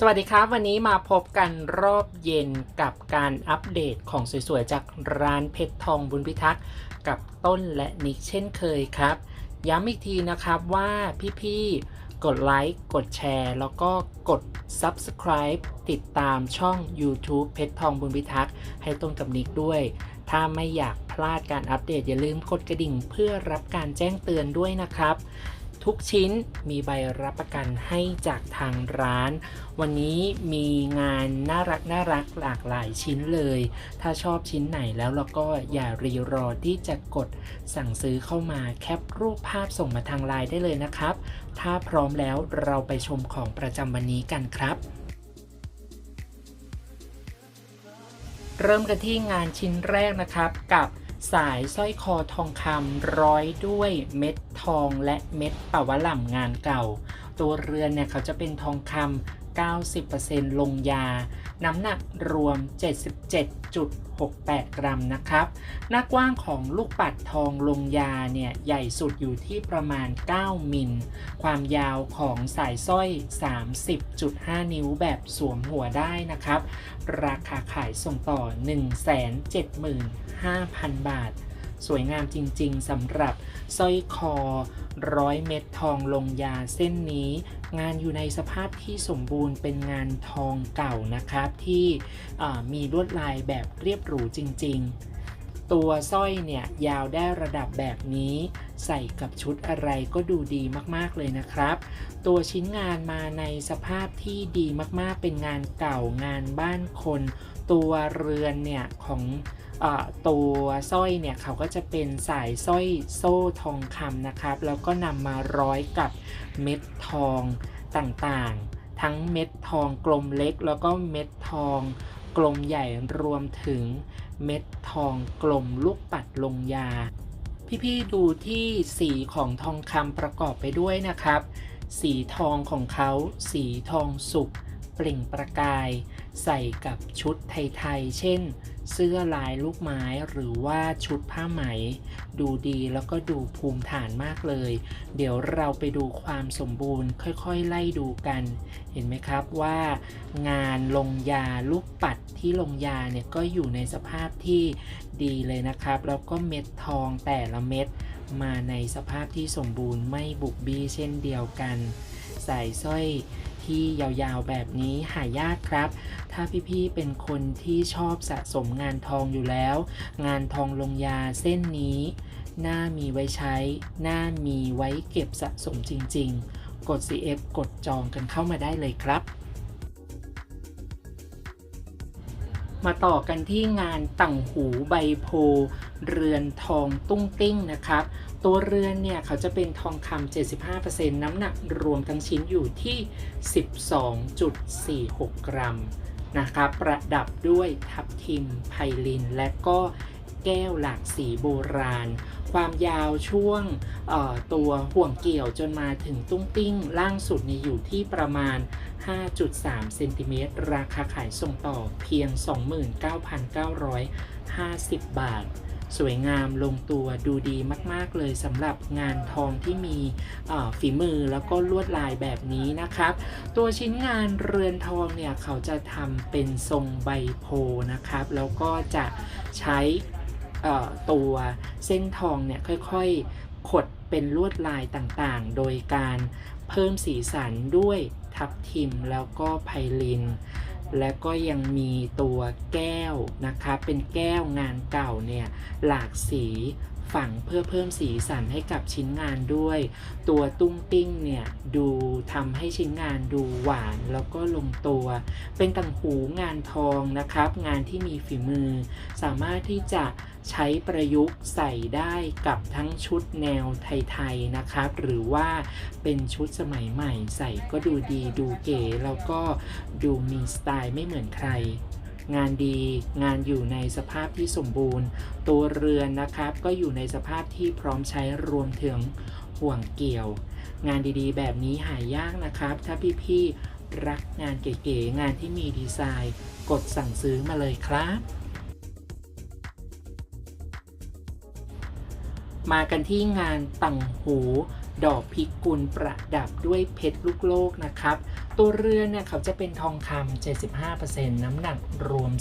สวัสดีครับ วันนี้มาพบกันรอบเย็นกับการอัปเดตของสวยๆ จากร้านเพชรทองบุญพิทักษ์กับต้นและนิกเช่นเคยครับ ย้ำอีกทีนะครับว่าพี่ๆ กดไลค์กดแชร์ แล้วก็กด Subscribe ติดตามช่อง YouTube เพชรทองบุญพิทักษ์ให้ต้นกับนิกด้วย ถ้าไม่อยากพลาดการอัปเดตอย่าลืมกดกระดิ่งเพื่อรับการแจ้งเตือนด้วยนะครับ ทุกชิ้นมีใบรับประกันให้จากทางร้าน วันนี้มีงานน่ารักน่ารักหลากหลายชิ้นเลย ถ้าชอบชิ้นไหนแล้วเราก็อย่ารีรอที่จะกดสั่งซื้อเข้ามาแคปรูปภาพส่งมาทางไลน์ได้เลยนะครับ ถ้าพร้อมแล้วเราไปชมของประจำวันนี้กันครับเริ่มกันที่งานชิ้นแรกนะครับกับ สายสร้อยคอทองคำร้อยด้วยเม็ดทองและเม็ดปะวะหล่ำงานเก่า ตัวเรือนเนี่ยเขาจะเป็นทองคำ90%ลงยา น้ำหนักรวม 77.68 กรัมนะครับ หน้ากว้างของลูกปัดทองลงยาเนี่ยใหญ่สุดอยู่ที่ประมาณ 9 มิล ความยาวของสายสร้อย 30.5 นิ้วแบบสวมหัวได้นะครับ ราคาขายส่งต่อ 175,000 บาท สวยงามจริงๆสำหรับสร้อยคอร้อยเม็ดทองลงยาเส้นนี้ งานอยู่ในสภาพที่สมบูรณ์เป็นงานทองเก่านะครับที่มีลวดลายแบบเรียบหรูจริง ๆ ตัวสร้อยเนี่ยยาวได้ระดับแบบนี้ ใส่กับชุดอะไรก็ดูดีมากๆเลยนะครับ ตัวชิ้นงานมาในสภาพที่ดีมากๆเป็นงานเก่างานบ้านคน ตัวเรือนเนี่ยของ ตัวสร้อยเนี่ยเขาก็จะเป็นสายสร้อยโซ่ทองคำนะครับ แล้วก็นำมาร้อยกับเม็ดทองต่างๆ ทั้งเม็ดทองกลมเล็ก แล้วก็เม็ดทองกลมใหญ่รวมถึงเม็ดทองกลมลูกปัดลงยา พี่ๆดูที่สีของทองคำประกอบไปด้วยนะครับ สีทองของเขาสีทองสุกเปล่งประกาย ใส่กับชุดไทยๆเช่น เสื้อลายลูกไม้หรือว่าชุดผ้าไหม ดูดีแล้วก็ดูภูมิฐานมากเลย เดี๋ยวเราไปดูความสมบูรณ์ค่อยๆ ไล่ดูกัน เห็นไหมครับว่างานลงยาลูกปัดที่ลงยาเนี่ยก็อยู่ในสภาพที่ดีเลยนะครับ แล้วก็เม็ดทองแต่ละเม็ดมาในสภาพที่สมบูรณ์ไม่บุบบี้เช่นเดียวกัน ใส่สร้อย ที่ยาวๆแบบนี้หายากครับ ถ้าพี่ๆเป็นคนที่ชอบสะสมงานทองอยู่แล้ว งานทองลงยาเส้นนี้น่ามีไว้ใช้น่ามีไว้เก็บสะสมจริงๆ กด CF กดจองกันเข้ามาได้เลยครับ มาต่อกันที่งานต่างหูใบโพ เรือนทองตุ้งติ้งนะครับ ตัวเรือนเนี่ยเขาจะเป็นทองคำ75%น้ำหนักรวมทั้งชิ้นอยู่ที่ 12.46 กรัมนะครับประดับด้วยทับทิมไพลิน และก็แก้วหลากสีโบราณ ความยาวช่วงตัวห่วงเกี่ยวจนมาถึงตุ้งติ้ง ล่างสุดนี่อยู่ที่ประมาณ 5.3 เซนติเมตรราคาขายส่งต่อเพียง 29,950 บาท สวยงามลงตัวดูดีมาก ๆ เลยสำหรับงานทองที่มีฝีมือแล้วก็ลวดลายแบบนี้นะครับ ตัวชิ้นงานเรือนทองเนี่ย เขาจะทำเป็นทรงใบโพนะครับ แล้วก็จะใช้ตัวเส้นทองเนี่ย ค่อยๆ ขดเป็นลวดลายต่างๆ โดยการเพิ่มสีสันด้วยทับทิมแล้วก็ไพลิน และก็ยังมีตัวแก้วนะคะ เป็นแก้วงานเก่าเนี่ยหลากสี ฝังเพื่อเพิ่มสีสันให้กับชิ้นงานด้วย ตัวตุ้งติ้งเนี่ยดูทำให้ชิ้นงานดูหวานแล้วก็ลงตัว เป็นต่างหูงานทองนะครับ งานที่มีฝีมือ สามารถที่จะใช้ประยุกต์ใส่ได้กับทั้งชุดแนวไทยๆนะครับ หรือว่าเป็นชุดสมัยใหม่ใส่ก็ดูดีดูเก๋แล้วก็ดูมีสไตล์ไม่เหมือนใคร งานดี งานอยู่ในสภาพที่สมบูรณ์ ตัวเรือนนะครับ ก็อยู่ในสภาพที่พร้อมใช้รวมถึงห่วงเกี่ยว งานดีๆ แบบนี้หายากนะครับ ถ้าพี่ๆรักงานเก๋ๆงานที่มีดีไซน์ กดสั่งซื้อมาเลยครับมากันที่งานต่างหู ดอกพิกุลประดับด้วยเพชรลูกโลกนะครับ ตัวเรือเนี่ยเขาจะเป็นทองคำ75%น้ำหนักรวม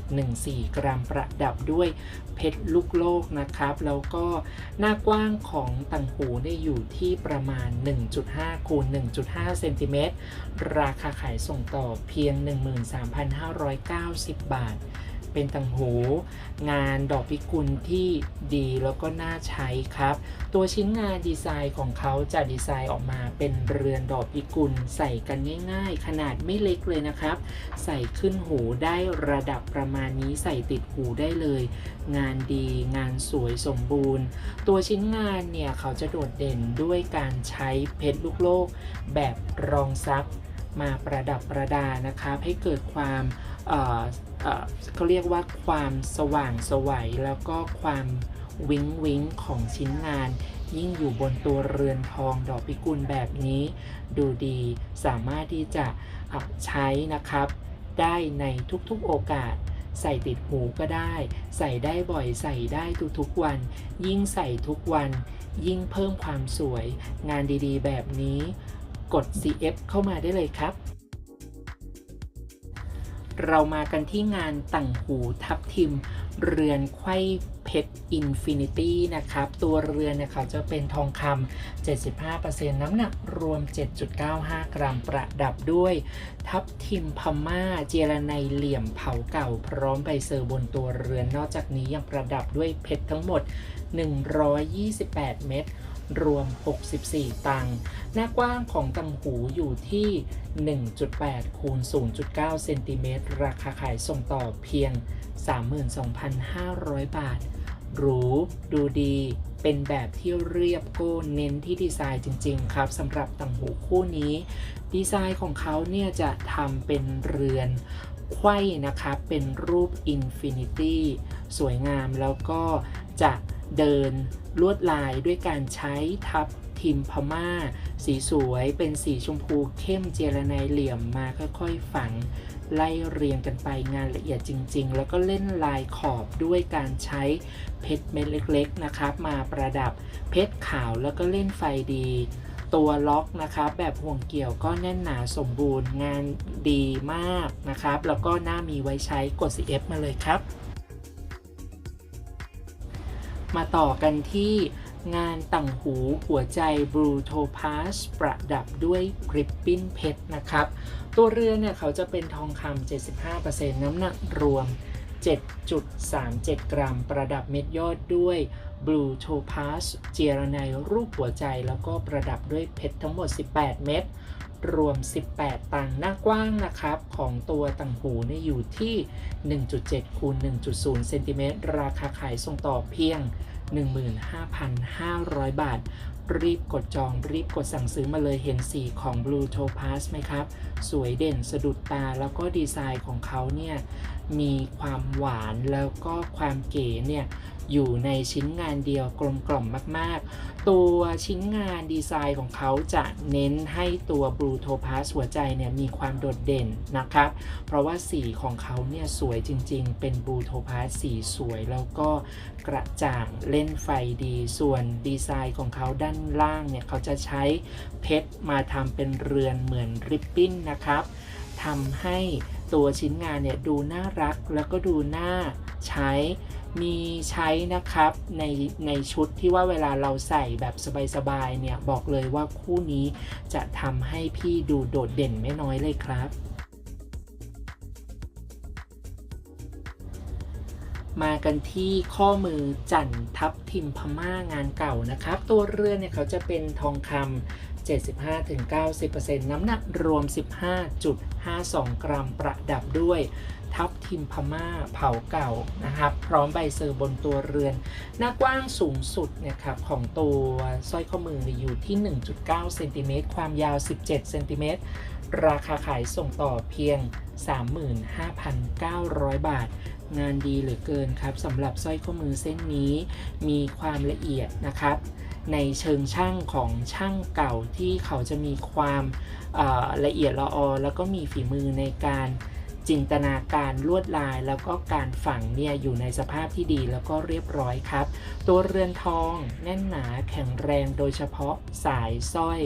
4.14 กรัมประดับด้วยเพชรลูกโลกนะครับ แล้วก็หน้ากว้างของต่างหูได้อยู่ที่ประมาณ 1.5 คูณ 1.5 เซนติเมตร ราคาขายส่งต่อเพียง 13,590 บาท เป็นต่างหู งานดอกพิกุลที่ดีแล้วก็น่าใช้ครับ ตัวชิ้นงานดีไซน์ของเขาจะดีไซน์ออกมาเป็นเรือนดอกพิกุลใส่กันง่ายๆ ขนาดไม่เล็กเลยนะครับ ใส่ขึ้นหูได้ระดับประมาณนี้ใส่ติดหูได้เลย งานดีงานสวยสมบูรณ์ ตัวชิ้นงานเนี่ยเขาจะโดดเด่นด้วยการใช้เพชรลูกโลก แบบรองซับมาประดับประดานะครับให้เกิดความ เขาเรียกว่าความสว่างสวัยแล้วก็ความวิงวิงของชิ้นงาน ยิ่งอยู่บนตัวเรือนทองดอกพิกุลแบบนี้ ดูดีสามารถที่จะอะใช้นะครับ ได้ในทุกๆโอกาส ใส่ติดหูก็ได้ ใส่ได้บ่อยใส่ได้ทุกๆวัน ยิ่งใส่ทุกวัน ยิ่งเพิ่มความสวย งานดีๆ แบบนี้ กด CF เข้ามาได้เลยครับ เรามากันที่งานต่างหูทับทิม เรือนไขว้เพชรอินฟินิตี้นะครับ ตัวเรือนนี่ยเขาจะเป็นทองคำ75%น้ำหนักรวม 7.95 กรัมประดับด้วย ทับทิมพม่าเจรไนเหลี่ยมเผาเก่าพร้อมใบเซอร์บนตัวเรือนนอกจากนี้ยังประดับด้วยเพชรทั้งหมด 128 เม็ด รวม 64 ตังค์ หน้ากว้างของตังหูอยู่ที่ 1.8 คูณ 0.9 เซนติเมตร ราคาขายส่งต่อเพียง 32,500 บาท หรู ดูดี เป็นแบบที่เรียบโก้เน้นที่ดีไซน์จริง ๆ ครับสำหรับตังหูคู่นี้ ดีไซน์ของเขาเนี่ยจะทำเป็นเรือนไขว้นะครับ เป็นรูปอินฟินิตี้ สวยงามแล้วก็จะ เดินลวดลายด้วยการใช้ทับทิมพม่า สีสวยเป็นสีชมพูเข้มเจรไนเหลี่ยมมาค่อยๆฝัง ไล่เรียงกันไปงานละเอียดจริง ๆ แล้วก็เล่นลายขอบด้วยการใช้เพชรเม็ดเล็กๆนะครับ มาประดับเพชรขาวแล้วก็เล่นไฟดีตัวล็อกนะครับ แบบห่วงเกี่ยวก็แน่นหนาสมบูรณ์งานดีมากนะครับ แล้วก็น่ามีไว้ใช้กด CF มาเลยครับ มาต่อกันที่งานต่างหูหัวใจบลูโทพาสประดับด้วยกริปปิ้นเพชรนะครับ ตัวเรือเนี่ยเขาจะเป็นทองคำ75%น้ำหนักรวม 7.37 กรัม ประดับเม็ดยอดด้วย Blue Topaz เจรไนรูปหัวใจแล้วก็ประดับด้วยเพชรทั้งหมด 18 เม็ด รวม 18 ตังค์หน้ากว้างนะครับ ของตัวต่างหูเนี่ยอยู่ที่ 1.7คูณ1.0เซนติเมตรราคาขายส่งต่อเพียง 15,500 บาท รีบกดจองรีบกดสั่งซื้อมาเลยเห็นสีของ Blue Topaz ไหมครับ สวยเด่นสะดุดตาแล้วก็ดีไซน์ของเขาเนี่ย มีความหวานแล้วก็ความเก๋เนี่ยอยู่ในชิ้นงานเดียวกลมกล่อมมาก ๆ ตัวชิ้นงานดีไซน์ของเขาจะเน้นให้ตัว Blue Topaz หัวใจเนี่ยมีความโดดเด่นนะครับ เพราะว่าสีของเขาเนี่ยสวยจริง ๆ เป็น Blue Topaz สีสวยแล้วก็กระจ่างเล่นไฟดี ส่วนดีไซน์ของเขาด้านล่างเนี่ยเขาจะใช้เพชรมาทำเป็นเรือนเหมือนริบบิ้นนะครับทำให้ ตัวชิ้นงานเนี่ยดูน่ารักแล้วก็ดูน่าใช้ มีใช้นะครับในในชุดที่ว่าเวลาเราใส่แบบสบายๆเนี่ยบอกเลยว่าคู่นี้จะทำให้พี่ดูโดดเด่นไม่น้อยเลยครับ มากันที่ข้อมือจันทับทิมพม่างานเก่านะครับ ตัวเรือนเนี่ยเขาจะเป็นทองคำ75-90%น้ำหนักรวม 52 กรัมประดับด้วย ทับทิมพม่าเผาเก่านะครับ พร้อมใบเซอร์บนตัวเรือน หน้ากว้างสูงสุดนี่ยครับของตัวสร้อยข้อมืออยู่ที่ 1.9 เซนติเมตรความยาว 17 เซนติเมตรราคาขายส่งต่อเพียง 35,900 บาท งานดีเหลือเกินครับสำหรับสร้อยข้อมือเส้นนี้มีความละเอียดนะครับ ในเชิงช่างของช่างเก่าที่เขาจะมีความละเอียดละออ แล้วก็มีฝีมือในการจินตนาการลวดลายแล้วก็การฝังเนี่ยอยู่ในสภาพที่ดีแล้วก็เรียบร้อยครับ ตัวเรือนทองแน่นหนาแข็งแรงโดยเฉพาะสายสร้อย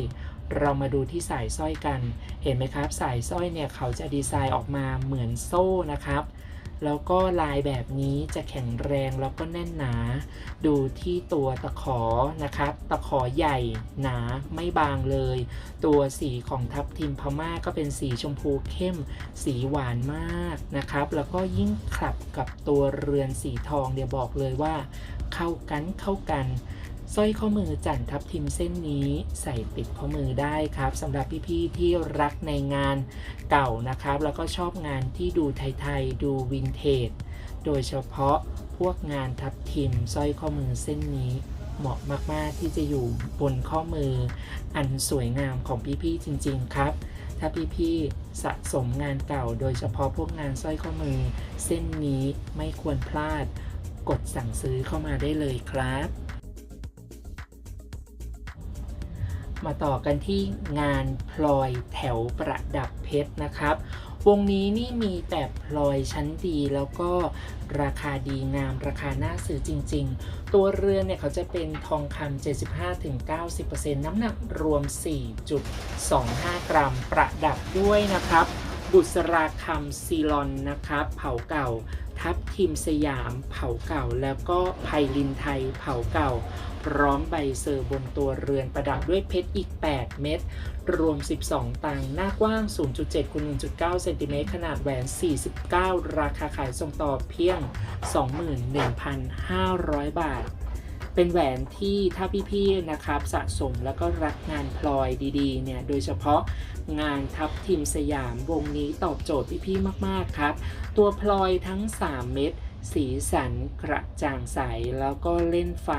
เรามาดูที่สายสร้อยกัน เห็นไหมครับ สายสร้อยเนี่ยเขาจะดีไซน์ออกมาเหมือนโซ่นะครับ แล้วก็ลายแบบนี้จะแข็งแรงแล้วก็แน่นหนา ดูที่ตัวตะขอนะครับ ตะขอใหญ่หนาไม่บางเลย ตัวสีของทับทิมพม่าก็เป็นสีชมพูเข้ม สีหวานมากนะครับ แล้วก็ยิ่งขลับกับตัวเรือนสีทองเดี๋ยวบอกเลยว่า เข้ากันเข้ากัน สร้อยข้อมือจันทับทิมเส้นนี้ใส่ติดข้อมือได้ครับสำหรับพี่ๆที่รักในงานเก่านะครับ แล้วก็ชอบงานที่ดูไทยๆดูวินเทจโดยเฉพาะพวกงานทับทิมสร้อยข้อมือเส้นนี้เหมาะมากๆที่จะอยู่บนข้อมือ อันสวยงามของพี่ๆจริง ๆ ครับ ถ้าพี่ๆสะสมงานเก่า โดยเฉพาะพวกงานสร้อยข้อมือ เส้นนี้ไม่ควรพลาด กดสั่งซื้อเข้ามาได้เลยครับ มาต่อกันที่งานพลอยแถวประดับเพชรนะครับ วงนี้นี่มีแต่พลอยชั้นดีแล้วก็ราคาดีงามราคาน่าซื้อจริง ๆ ตัวเรือนเนี่ยเขาจะเป็นทองคำ75-90%น้ำหนักรวม 4.25 กรัมประดับด้วยนะครับ บุษราคำซีลอนนะครับ เผาเก่า ทับทิมสยามเผาเก่า แล้วก็ไพลินไทยเผาเก่า พร้อมใบเซอร์บนตัวเรือนประดับด้วยเพชรอีก 8 เม็ดรวม 12 ตังหน้ากว้าง 0.7คูณ1.9เซนติเมตรขนาดแหวน 49 ราคาขายส่งต่อเพียง 21,500 บาท เป็นแหวนที่ถ้าพี่ๆนะครับสะสมแล้วก็รักงานพลอยดีๆเนี่ยโดยเฉพาะ งานทับทิมสยามวงนี้ตอบโจทย์พี่ๆมากๆครับ ตัวพลอยทั้ง 3 เม็ดสีสันกระจ่างใส แล้วก็เล่นไฟ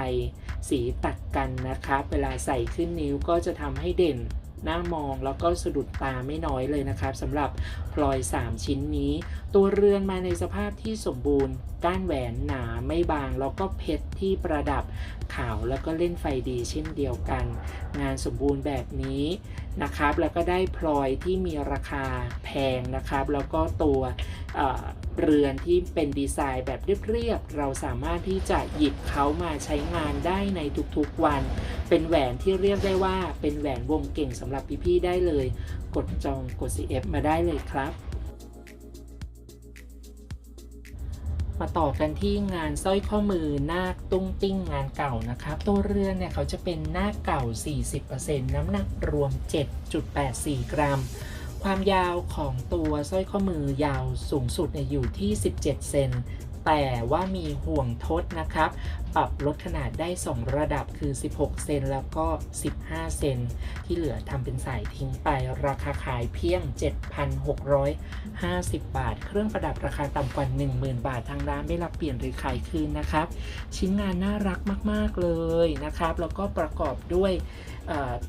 สีตัดกันนะครับ เวลาใส่ขึ้นนิ้วก็จะทำให้เด่น น้ามองแล้วก็สะดุดตาไม่น้อยเลยนะครับสำหรับพลอย 3 ชิ้นนี้ ตัวเรือนมาในสภาพที่สมบูรณ์ ก้านแหวนหนาไม่บาง แล้วก็เพชรที่ประดับขาวแล้วก็เล่นไฟดีเช่นเดียวกัน งานสมบูรณ์แบบนี้นะครับ แล้วก็ได้พลอยที่มีราคาแพงนะครับ แล้วก็ตัวเอ่อเรือนที่เป็นดีไซน์แบบเรียบๆเราสามารถที่จะหยิบเขามาใช้งานได้ในทุกๆวัน เป็นแหวนที่เรียกได้ว่าเป็นแหวนวงเก่งสำหรับพี่ๆได้เลย กดจองกด CF มาได้เลยครับ มาต่อกันที่งานสร้อยข้อมือนาคตุ้งติ้งงานเก่านะครับ ตัวเรือนเนี่ยเขาจะเป็นหน้าเก่า 40%น้ำหนักรวม 7.84 กรัมความยาวของตัวสร้อยข้อมือยาวสูงสุดเนี่ยอยู่ที่ 17 เซน แต่ว่ามีห่วงทดนะครับ ปรับลดขนาดได้ 2 ระดับคือ 16 เซนแล้วก็ 15 เซนที่เหลือทำเป็นสายทิ้งไปราคาขายเพียง 7,650 บาท เครื่องประดับราคาต่ำกว่า 10,000 บาททางร้านไม่รับเปลี่ยนหรือขายคืนนะครับ ชิ้นงานน่ารักมาก ๆ เลยนะครับ แล้วก็ประกอบด้วย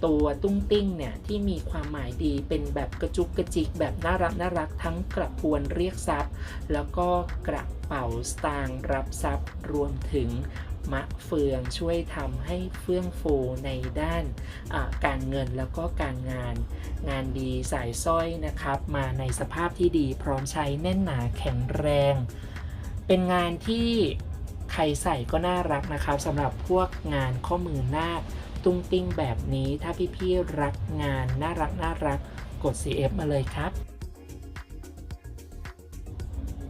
ตัวตุ้งติ้งเนี่ยที่มีความหมายดีเป็นแบบกระจุกกระจิกแบบน่ารักน่ารักทั้งกระพวนเรียกทรัพย์ แล้วก็กระเป๋าสตางค์รับทรัพย์รวมถึง มะเฟืองช่วยทำให้เฟื่องฟูในด้านการเงินแล้วก็การงาน งานดีสายสร้อยนะครับ มาในสภาพที่ดีพร้อมใช้แน่นหนาแข็งแรง เป็นงานที่ใครใส่ก็น่ารักนะครับสำหรับพวกงานข้อมือนาตุ้งติ้งแบบนี้ถ้าพี่ๆรักงานน่ารักน่ารักกด CF มาเลยครับ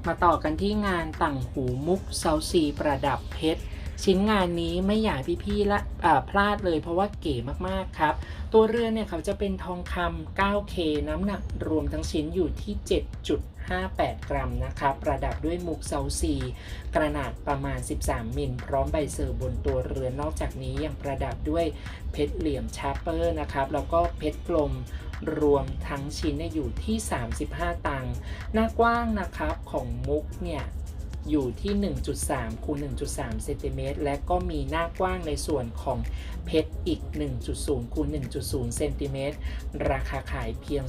มาต่อกันที่งานต่างหูมุกเซาซีประดับเพชร ชิ้นงานนี้ไม่อยากพี่ๆละพลาดเลยเพราะว่าเก๋มากๆครับ ตัวเรือนเนี่ยเขาจะเป็นทองคำ 9K น้ำหนักรวมทั้งชิ้นอยู่ที่ 7.58 กรัมนะครับ ประดับด้วยมุกเซาซีขนาดประมาณ 13 มิล พร้อมใบเซอร์บนตัวเรือนนอกจากนี้ยังประดับด้วยเพชรเหลี่ยมชาเปอร์นะครับ แล้วก็เพชรกลมรวมทั้งชิ้นอยู่ที่ 35 ตังค์หน้ากว้างนะครับของมุกเนี่ย อยู่ที่ 1.3คูณ1.3เซนติเมตรและก็มีหน้ากว้างในส่วนของเพชรอีก 1.0คูณ1.0เซนติเมตรราคาขายเพียง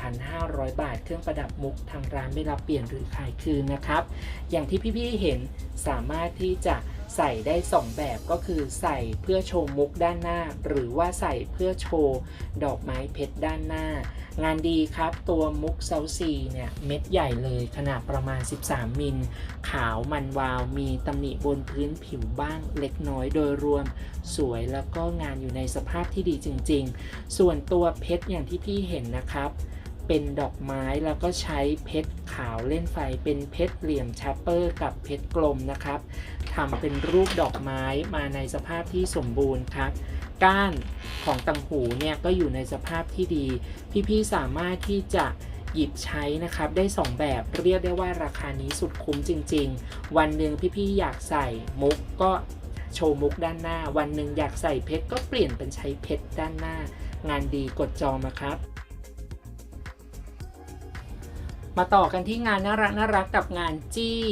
21,500 บาท เครื่องประดับมุกทางร้านไม่รับเปลี่ยนหรือขายคืนนะครับ อย่างที่พี่ๆเห็นสามารถที่จะ ใส่ได้ 2 แบบก็คือใส่เพื่อโชว์มุกด้านหน้า หรือว่าใส่เพื่อโชว์ดอกไม้เพชรด้านหน้า งานดีครับตัวมุกเซาซีเนี่ยเม็ดใหญ่เลยขนาดประมาณ 13 มิล ขาวมันวาวมีตำหนิบนพื้นผิวบ้างเล็กน้อยโดยรวม สวยแล้วก็งานอยู่ในสภาพที่ดีจริง ๆ ส่วนตัวเพชรอย่างที่พี่เห็นนะครับ เป็นดอกไม้แล้วก็ใช้เพชรขาวเล่นไฟเป็นเพชรเหลี่ยมชัปเปอร์ กับเพชรกลมนะครับทำเป็นรูปดอกไม้มาในสภาพที่สมบูรณ์ครับ ก้านของตังหูเนี่ยก็อยู่ในสภาพที่ดี พี่ๆสามารถที่จะหยิบใช้นะครับได้ 2 แบบเรียกได้ว่าราคานี้สุดคุ้มจริง ๆ วันหนึ่งพี่ๆอยากใส่มุกก็โชว์มุกด้านหน้า วันหนึ่งอยากใส่เพชรก็เปลี่ยนเป็นใช้เพชรด้านหน้า งานดีกดจองมาครับ มาต่อกันที่งานน่ารักน่ารักกับงานจี้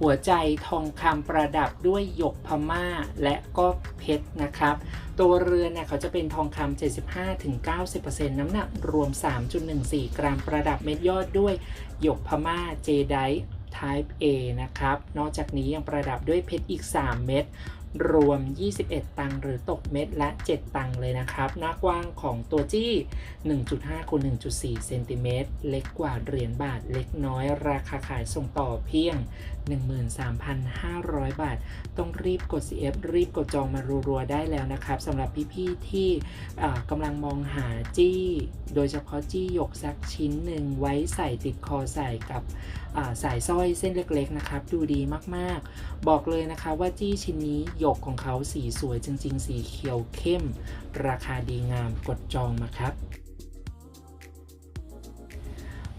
หัวใจทองคำประดับด้วยหยกพม่าและก็เพชรนะครับ ตัวเรือนเนี่ยเขาจะเป็นทองคำ75-90%น้ำหนักรวม 3.14 กรัมประดับเม็ดยอดด้วยหยกพม่าเจได Type A นะครับ นอกจากนี้ยังประดับด้วยเพชรอีก 3 เม็ด รวม 21 ตังค์หรือตกเม็ดละ 7 ตังค์เลยนะครับ หน้ากว้างของตัวจี้ 1.5คูณ1.4เซนติเมตรเล็กกว่าเหรียญบาทเล็กน้อย ราคาขายส่งต่อเพียง 13,500 บาท ต้องรีบกด CF รีบกดจองมารัวๆได้แล้วนะครับสำหรับพี่ๆที่อ่ากำลังมองหาจี้ โดยเฉพาะจี้หยกสักชิ้นหนึ่งไว้ใส่ติดคอใส่กับสายสร้อยเส้นเล็กๆนะครับ ดูดีมากๆ บอกเลยนะคะว่าจี้ชิ้นนี้หยกของเขาสีสวยจริง ๆ สีเขียวเข้ม ราคาดีงามกดจองมาครับ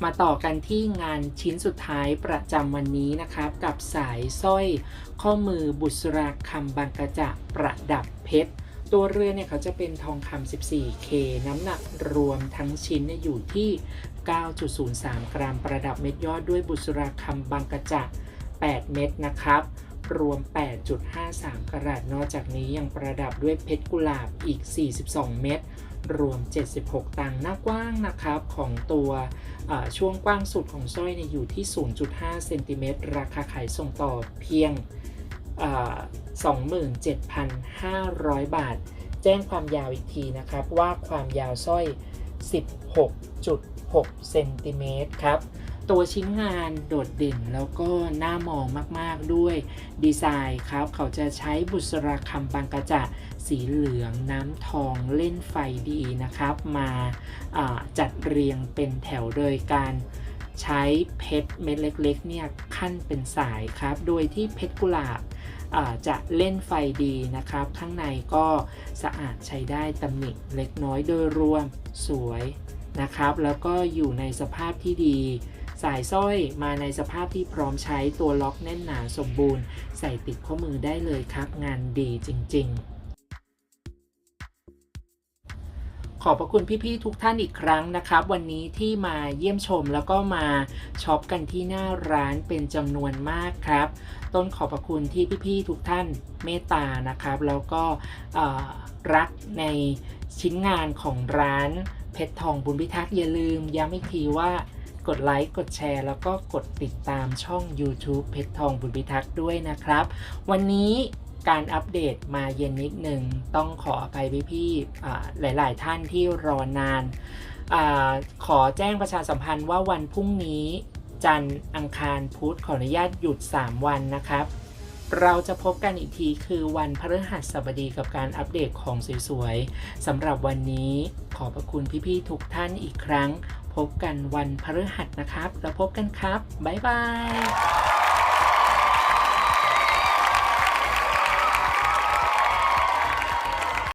มาต่อกันที่งานชิ้นสุดท้ายประจำวันนี้นะครับ กับสายสร้อยข้อมือบุษราคำบางกระจะประดับเพชร ตัวเรือเนี่ยเขาจะเป็นทองคำ 14K น้ำหนักรวมทั้งชิ้นเนี่ยอยู่ที่ 9.03 กรัม ประดับเม็ดยอดด้วยบุษราคำบางกระจะ8 เม็ดนะครับ รวม 8.53 กรัตนอกจากนี้ยังประดับด้วยเพชรกุหลาบอีก 42 เม็ดรวม 76 ตังค์หน้ากว้างนะครับ ของตัวช่วงกว้างสุดของสร้อยเนี่ยอยู่ที่ 0.5 เซนติเมตรราคาขายส่งต่อเพียง 27,500 บาท แจ้งความยาวอีกทีนะครับ ว่าความยาวสร้อย 16.6 เซนติเมตรครับ ตัวชิ้นงานโดดเด่นแล้วก็น่ามองมากๆด้วยดีไซน์ครับ เขาจะใช้บุษราคำบางกระจะสีเหลืองน้ำทองเล่นไฟดีนะครับ มาาจัดเรียงเป็นแถวโดยการใช้เพชรเม็ดเล็กๆเนี่ยขั้นเป็นสายครับ โดยที่เพชรกุหลาบ จะเล่นไฟดีนะครับ ข้างในก็สะอาดใช้ได้ตำหนิเล็กน้อยโดยรวมสวยนะครับ แล้วก็อยู่ในสภาพที่ดี สายสร้อยมาในสภาพที่พร้อมใช้ตัวล็อกแน่นหนาสมบูรณ์ ใส่ติดข้อมือได้เลยครับ งานดีจริง ๆ ขอบพระคุณพี่ๆทุกท่านอีกครั้งนะครับ วันนี้ที่มาเยี่ยมชมแล้วก็มาช็อปกันที่หน้าร้านเป็นจำนวนมากครับ ต้นขอบพระคุณที่พี่ๆทุกท่านเมตตานะครับ แล้วก็รักในชิ้นงานของร้านเพชรทองบุญพิทักษ์อย่าลืมย้ำอีกทีว่ากดไลค์ กดแชร์ แล้วก็กดติดตามช่อง YouTube เพชรทองบุญพิทักษ์ด้วยนะครับ วันนี้ การอัปเดตมาเย็นนิดหนึ่งต้องขออภัยพี่ๆหลาย ๆ ท่านที่รอนานอขอแจ้งประชาสัมพันธ์ว่าวันพรุ่งนี้ จันทร์อังคารพุธขออนุญาตหยุด 3 วันนะครับ เราจะพบกันอีกทีคือวันพฤหัสบดีกับการอัปเดตของสวยๆสำหรับวันนี้ขอบพระคุณพี่ๆทุกท่านอีกครั้ง พบกันวันพฤหัสนะครับ แล้วพบกันครับ บ๊ายบาย